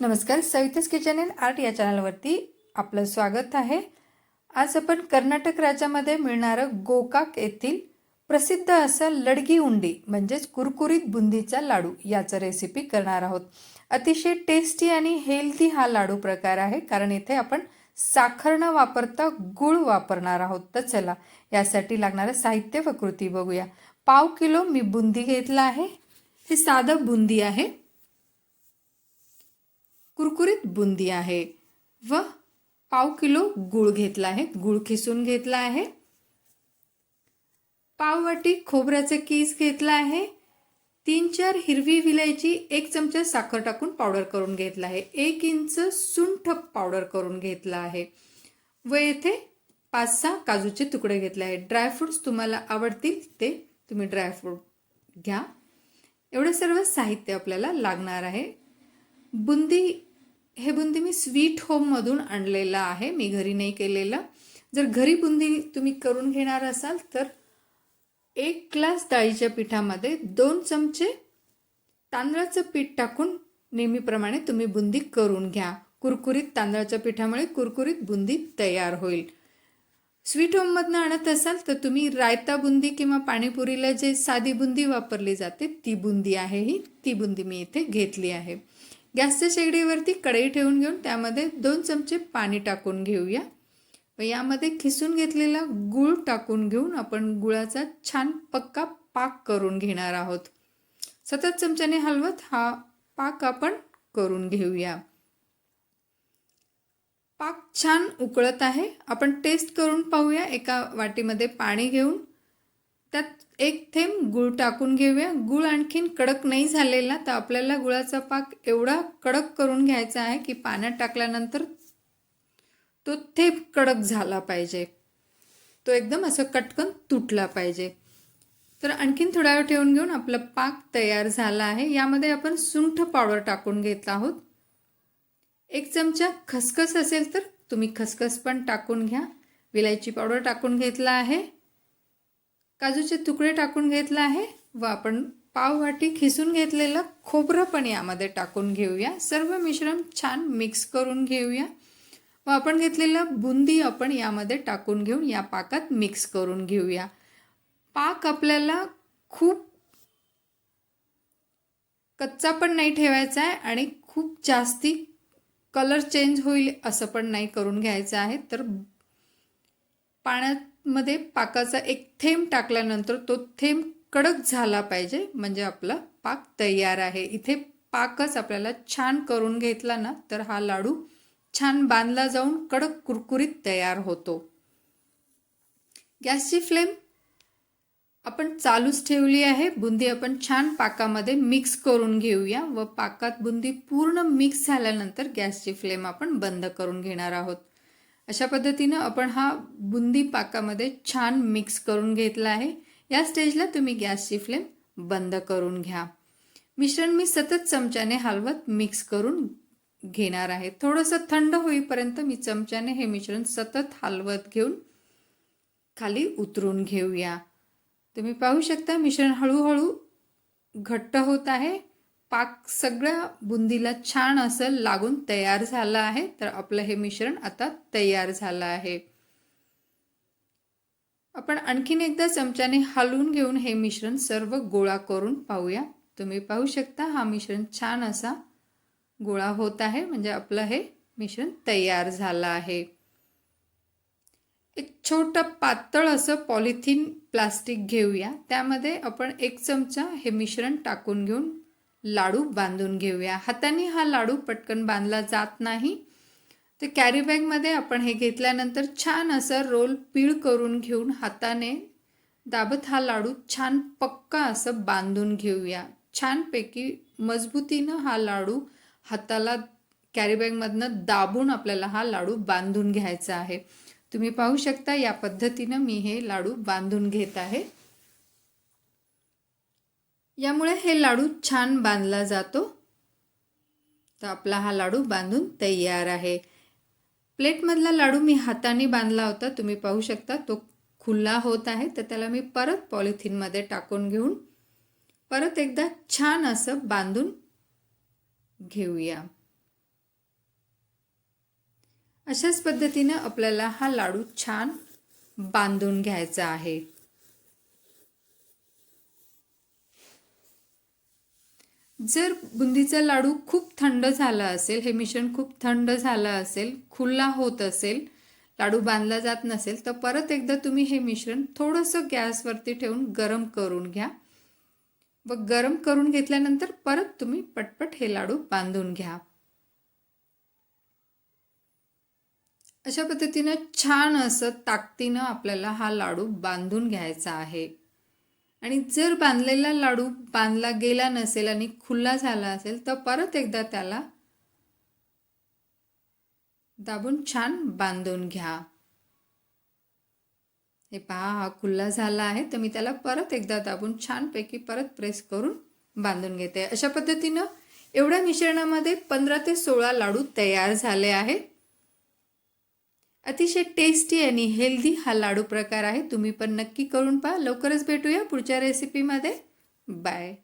नमस्कार सवितास kitchen and art या चॅनलवरती आपलं स्वागत आहे. आज आपण कर्नाटक राज्यामध्ये मिळणारं गोकाक येथील प्रसिद्ध असं लडगी उंडी म्हणजेच कुरकुरीत बुंदीचा लाडू याचं रेसिपी करणार आहोत. अतिशय टेस्टी आणि हेल्दी हा लाडू प्रकार आहे कारण इथे आपण साखर न वापरता गुळ वापरणार आहोत. तर चला यासाठी लागणारं साहित्य व कृती बघूया. पाव किलो मी बुंदी घेतला आहे. हे साधं बुंदी आहे. कुरकुरीत बुंदी आहे व पाव किलो गूळ घेतला आहे गूळ खिसून घेतला आहे. पाव वाटी खोबऱ्याचे कीस घेतला आहे. तीन चार हिरवी विलायची एक चमचा साखर टाकून पावडर करून घेतला आहे. एक इंच सुंठ पावडर करून घेतला आहे. व येथे पाच सहा काजूचे तुकडे घेतले आहे. ड्रायफ्रूट्स तुम्हाला आवडतील ते तुम्ही ड्रायफ्रूट घ्या. एवढं सर्व साहित्य आपल्याला लागणार आहे. बुंदी हे बुंदी मी स्वीट होममधून आणलेलं आहे. मी घरी नाही केलेलं. जर घरी बुंदी तुम्ही करून घेणार असाल तर एक ग्लास डाळीच्या पिठामध्ये दोन चमचे तांदळाचं पीठ टाकून नेहमीप्रमाणे तुम्ही बुंदी करून घ्या. कुरकुरीत तांदळाच्या पिठामुळे कुरकुरीत बुंदी तयार होईल. स्वीट होममधनं आणत असाल तर तुम्ही रायता बुंदी किंवा पाणीपुरीला जे साधी बुंदी वापरली जाते ती बुंदी आहे ही. ती बुंदी मी इथे घेतली आहे. गॅसच्या शेगडीवरती कढई ठेवून घेऊन त्यामध्ये दोन चमचे पाणी टाकून घेऊया. व यामध्ये खिसून घेतलेला गूळ टाकून घेऊन आपण गुळाचा छान पक्का पाक करून घेणार आहोत. सतत चमच्याने हलवत हा पाक आपण करून घेऊया. पाक छान उकळत आहे. आपण टेस्ट करून पाहूया. एका वाटीमध्ये पाणी घेऊन त्यात एक थेंब गूळ टाकून घेऊया. गूळ आणखीन कडक नाही झालेला तर आपल्याला गुळाचा पाक एवढा कडक करून घ्यायचा आहे की पाण्यात टाकल्यानंतर तो थेंब कडक झाला पाहिजे. तो एकदम असं कटकन तुटला पाहिजे. तर आणखीन थोडा वेळ ठेवून घेऊन आपला पाक तयार झाला आहे. यामध्ये आपण सुंठ पावडर टाकून घेत आहोत. एक चमचा खसखस असेल तर तुम्ही खसखस पण टाकून घ्या. विलायची पावडर टाकून घेतला आहे. काजूचे तुकडे टाकून घेतला आहे व आपण पाववाटी खिसून घेतलेलं खोबरं पण यामध्ये टाकून घेऊया. सर्व मिश्रण छान मिक्स करून घेऊया. व आपण घेतलेलं बुंदी आपण यामध्ये टाकून घेऊन या पाकात मिक्स करून घेऊया. पाक आपल्याला खूप कच्चा पण नाही ठेवायचा आहे आणि खूप जास्ती कलर चेंज होईल असं पण नाही करून घ्यायचं आहे. तर पाण्यात मध्ये पाकाचा एक थेंब टाकल्यानंतर तो थेंब कडक झाला पाहिजे म्हणजे आपला पाक तयार आहे. इथे पाकच आपल्याला छान करून घेतला ना तर हा लाडू छान बांधला जाऊन कडक कुरकुरीत तयार होतो. गॅसची फ्लेम आपण चालूच ठेवली आहे. बुंदी आपण छान पाकामध्ये मिक्स करून घेऊया व पाकात बुंदी पूर्ण मिक्स झाल्यानंतर गॅसची फ्लेम आपण बंद करून घेणार आहोत. अशा पद्धतीनं आपण हा बुंदी पाकामध्ये छान मिक्स करून घेतला आहे. या स्टेजला तुम्ही गॅसची फ्लेम बंद करून घ्या. मिश्रण मी सतत चमच्याने हलवत मिक्स करून घेणार आहे. थोडंसं थंड होईपर्यंत मी चमच्याने हे मिश्रण सतत हलवत घेऊन खाली उतरून घेऊया. तुम्ही पाहू शकता मिश्रण हळूहळू घट्ट होत आहे. पाक सगळ्या बुंदीला छान असं लागून तयार झालं आहे. तर आपलं हे मिश्रण आता तयार झालं आहे. आपण आणखीन एकदा चमच्याने हलवून घेऊन हे मिश्रण सर्व गोळा करून पाहूया. तुम्ही पाहू शकता हा मिश्रण छान असा गोळा होत आहे. म्हणजे आपलं हे मिश्रण तयार झालं आहे. एक छोटं पातळ असं पॉलिथिन प्लास्टिक घेऊया. त्यामध्ये आपण एक चमचा हे मिश्रण टाकून घेऊन लाडू बांधून घेऊया. हाताने हा लाडू पटकन बांधला जात नाही. तर कॅरी बॅगमध्ये आपण हे घेतल्यानंतर छान असं रोल पीळ करून घेऊन हाताने दाबत हा लाडू छान पक्का असं बांधून घेऊया. छानपैकी मजबूतीनं हा लाडू हाताला कॅरी बॅगमधनं दाबून आपल्याला हा लाडू बांधून घ्यायचा आहे. तुम्ही पाहू शकता या पद्धतीनं मी हे लाडू बांधून घेत आहे. यामुळे हे लाडू छान बांधला जातो. तर आपला हा लाडू बांधून तयार आहे. प्लेटमधला लाडू मी हाताने बांधला होता. तुम्ही पाहू शकता तो खुला होत आहे. तर त्याला मी परत पॉलिथिनमध्ये टाकून घेऊन परत एकदा छान असं बांधून घेऊया. अशाच पद्धतीनं आपल्याला हा लाडू छान बांधून घ्यायचा आहे. जर बुंदीचा लाडू खूप थंड झाला असेल हे मिश्रण खूप थंड झालं असेल खुल्ला होत असेल लाडू बांधला जात नसेल तर परत एकदा तुम्ही हे मिश्रण थोडंसं गॅसवरती ठेवून गरम करून घ्या. व गरम करून घेतल्यानंतर परत तुम्ही पटपट हे लाडू बांधून घ्या. अशा पद्धतीनं छान असं ताकदीनं आपल्याला हा लाडू बांधून घ्यायचा आहे. आणि जर बांधलेला लाडू बांधला गेला नसेल आणि खुल्ला झाला असेल तर परत एकदा त्याला दाबून छान बांधून घ्या. हे पहा हा खुल्ला झाला आहे तर मी त्याला परत एकदा दाबून छानपैकी परत प्रेस करून बांधून घेते. अशा पद्धतीनं एवढ्या मिश्रणामध्ये पंधरा ते सोळा लाडू तयार झाले आहेत. अतिशय टेस्टी आणि हेल्दी हा लाडू प्रकार आहे. तुम्ही पण नक्की करून पहा. लवकरच भेटूया पुढच्या रेसिपीमध्ये बाय